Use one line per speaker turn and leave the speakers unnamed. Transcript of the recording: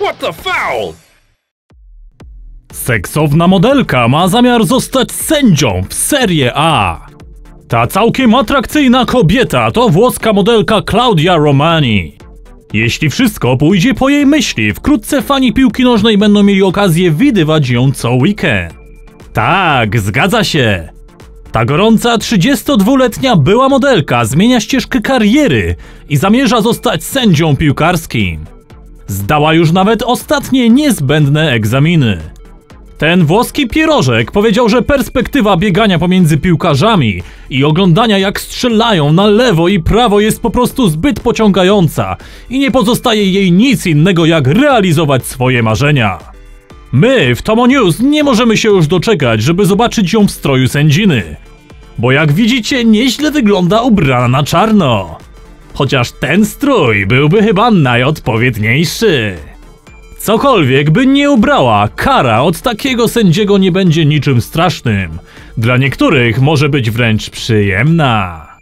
What the foul?
Seksowna modelka ma zamiar zostać sędzią w Serie A. Ta całkiem atrakcyjna kobieta to włoska modelka Claudia Romani. Jeśli wszystko pójdzie po jej myśli, wkrótce fani piłki nożnej będą mieli okazję widywać ją co weekend. Tak, zgadza się. Ta gorąca 32-letnia była modelka zmienia ścieżkę kariery i zamierza zostać sędzią piłkarskim. Zdała już nawet ostatnie niezbędne egzaminy. Ten włoski pierożek powiedział, że perspektywa biegania pomiędzy piłkarzami i oglądania jak strzelają na lewo i prawo jest po prostu zbyt pociągająca i nie pozostaje jej nic innego jak realizować swoje marzenia. My w Tomo News nie możemy się już doczekać, żeby zobaczyć ją w stroju sędziny. Bo jak widzicie, nieźle wygląda ubrana na czarno. Chociaż ten strój byłby chyba najodpowiedniejszy. Cokolwiek by nie ubrała, kara od takiego sędziego nie będzie niczym strasznym. Dla niektórych może być wręcz przyjemna.